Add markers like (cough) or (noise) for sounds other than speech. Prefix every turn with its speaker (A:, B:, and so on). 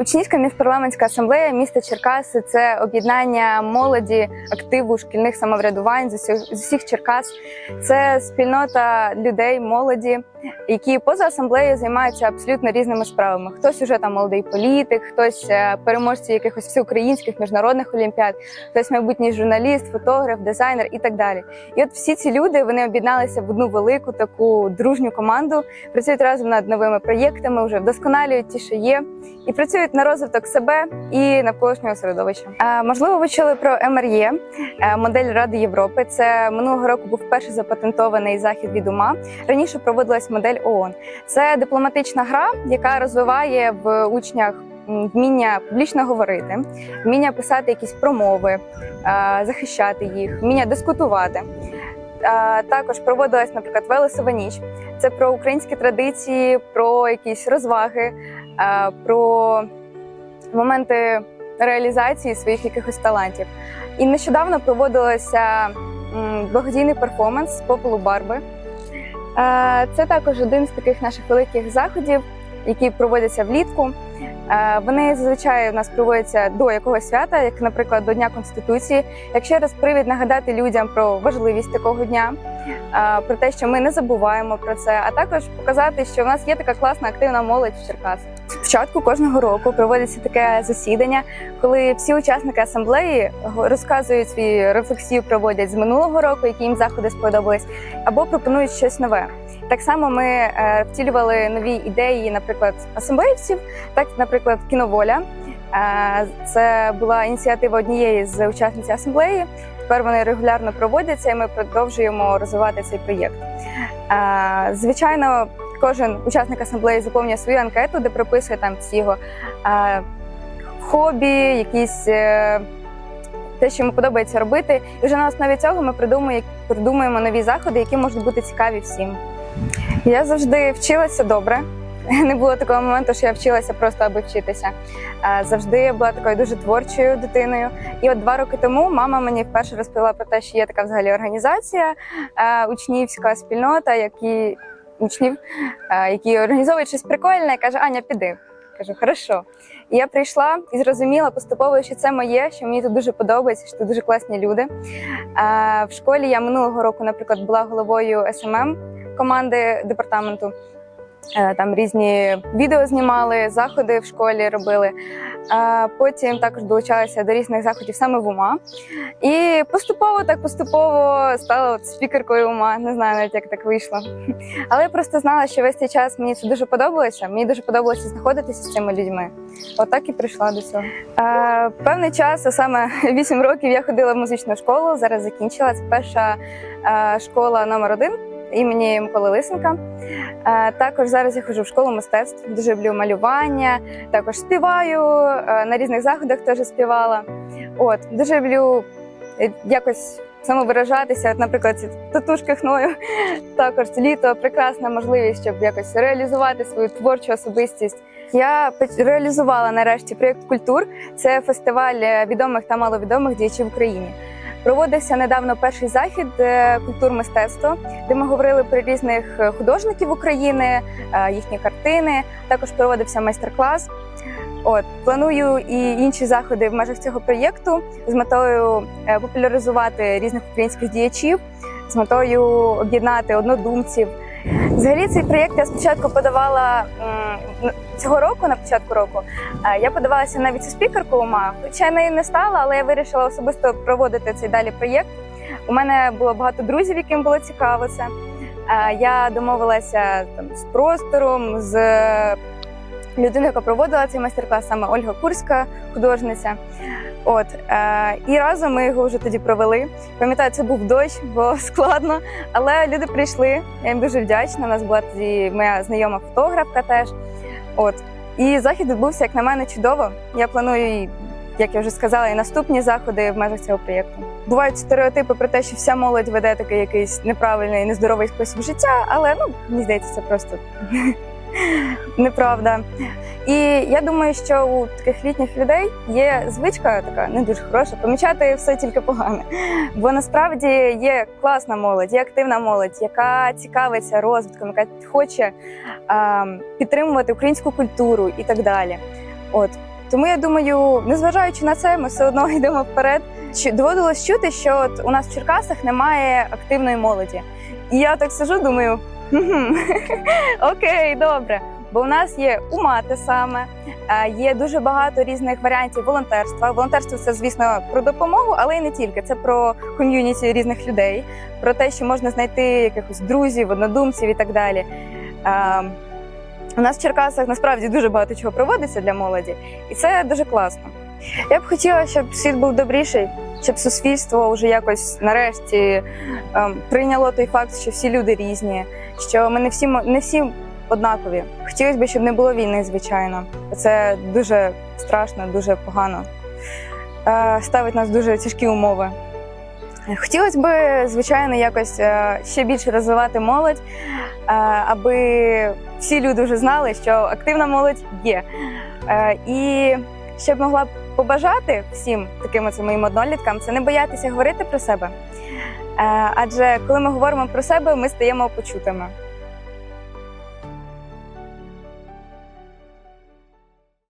A: Учнівська міжпарламентська асамблея міста Черкаси це об'єднання молоді, активу шкільних самоврядувань з усіх, з усіх Черкас. Це спільнота людей, молоді, які поза асамблеєю займаються абсолютно різними справами. Хтось уже там молодий політик, хтось е, переможці якихось всеукраїнських міжнародних олімпіад, хтось майбутній журналіст, фотограф, дизайнер і так далі. І от всі ці люди вони об'єдналися в одну велику таку дружню команду, працюють разом над новими проєктами, вже вдосконалюють ті, що є і працюють на розвиток себе і навколишнього середовища. Е, можливо, ви чули про МРЄ, е, модель Ради Європи. Це минулого року був перший запатентований захід від ума. Раніше проводилась модель ООН. Це дипломатична гра, яка розвиває в учнях вміння публічно говорити, вміння писати якісь промови, е, захищати їх, вміння дискутувати. Е, Також проводилась, наприклад, Велесова ніч. Це про українські традиції, про якісь розваги, е, про моменти реалізації своїх якихось талантів. І нещодавно проводилося благодійний перформанс з попелу Барби. Е, Це також один з таких наших великих заходів, які проводяться влітку. Е, Вони зазвичай у нас проводяться до якогось свята, як, наприклад, до Дня Конституції. Як ще раз привід нагадати людям про важливість такого дня, е, про те, що ми не забуваємо про це, а також показати, що в нас є така класна активна молодь в Черкасах. Спочатку кожного року проводиться таке засідання, коли всі учасники асамблеї розказують свої рефлексію, проводять з минулого року, які їм заходи сподобались, або пропонують щось нове. Так само ми е, втілювали нові ідеї, наприклад, асамблеївців, так, наприклад, кіноволя. Е, Це була ініціатива однієї з учасниць асамблеї. Тепер вони регулярно проводяться, і ми продовжуємо розвивати цей проєкт. Е, Звичайно, кожен учасник асамблеї заповнює свою анкету, де прописує там всі його е, хобі, якісь. е, Те, що йому подобається робити, і вже на основі цього ми придумуємо, придумуємо нові заходи, які можуть бути цікаві всім. Я завжди вчилася добре. (laughs) Не було такого моменту, що я вчилася просто аби вчитися. Е, Завжди я була такою дуже творчою дитиною. І от два роки тому мама мені вперше розповіла про те, що є така взагалі організація, е, учнівська спільнота, які учнів, е, які організовують щось прикольне, каже: Аня, піди. Кажу, хорошо. І я прийшла і зрозуміла поступово, що це моє, що мені тут дуже подобається, що тут дуже класні люди. Е, В школі я минулого року, наприклад, була головою СММ команди департаменту. Е, Там різні відео знімали, заходи в школі робили. Е, Потім також долучалася до різних заходів саме в ума. І поступово, так поступово стала от спікеркою ума. Не знаю навіть, як так вийшло. Але я просто знала, що весь цей час мені це дуже подобалося. Мені дуже подобалося знаходитися з цими людьми. Отак і прийшла до цього. Е, Певний час, а саме (laughs) 8 років, я ходила в музичну школу. Зараз закінчила. Це перша школа номер один імені Миколи Лисенка. Е, Також зараз я ходжу в школу мистецтв. Дуже люблю малювання. Також співаю е, на різних заходах. Теж співала. От дуже люблю е, якось самовиражатися. От, наприклад, ці татушки хною. (laughs) Також літо прекрасна можливість, щоб якось реалізувати свою творчу особистість. Я реалізувала нарешті проєкт культур. Це фестиваль відомих та маловідомих діячів в Україні. Проводився недавно перший захід е, культур мистецтва, де ми говорили про різних е, художників України, е, їхні картини. Також проводився майстер-клас. От планую і інші заходи в межах цього проєкту з метою популяризувати різних українських діячів, з метою об'єднати однодумців. Взагалі, цей проєкт я спочатку подавала цього року, на початку року. е, Я подавалася на віце-спікерку УМА, хоча я нею не стала, але я вирішила особисто проводити цей далі проєкт. У мене було багато друзів, яким було цікаво це. Е, Я домовилася там з простором, з людиною, яка проводила цей майстер-клас, саме Ольга Курська, художниця. От е, і разом ми його вже тоді провели. Пам'ятаю, це був дощ, було (laughs) складно, але люди прийшли. Я їм дуже вдячна. У нас була тоді моя знайома фотографка теж. От і захід відбувся, як на мене, чудово. Я планую, як я вже сказала, і наступні заходи в межах цього проєкту. Бувають стереотипи про те, що вся молодь веде такий якийсь неправильний, нездоровий спосіб життя, але ну мені здається, це просто (laughs) неправда. І я думаю, що у таких літніх людей є звичка така не дуже хороша, помічати все тільки погане. Бо насправді є класна молодь, є активна молодь, яка цікавиться розвитком, яка хоче а, підтримувати українську культуру і так далі. От тому я думаю, незважаючи на це, ми все одно (laughs) йдемо вперед. Доводилось чути, що от у нас в Черкасах немає активної молоді. І я так сижу, думаю, «Хм, (laughs) окей, добре. Бо у нас є ума те саме, е, є дуже багато різних варіантів волонтерства. Волонтерство це, звісно, про допомогу, але й не тільки. Це про ком'юніті різних людей, про те, що можна знайти якихось друзів, однодумців і так далі. Е, У нас в Черкасах насправді дуже багато чого проводиться для молоді, і це дуже класно. Я б хотіла, щоб світ був добріший, щоб суспільство вже якось нарешті ем, прийняло той факт, що всі люди різні, що ми не всі не всі однакові. Хотілося б, щоб не було війни, звичайно. Це дуже страшно, дуже погано. Е, Ставить нас дуже тяжкі умови. Хотілося б, звичайно, якось е, ще більше розвивати молодь, е, аби всі люди вже знали, що активна молодь є. І що б могла побажати всім таким оце моїм одноліткам, це не боятися говорити про себе. Адже коли ми говоримо про себе, ми стаємо почутими.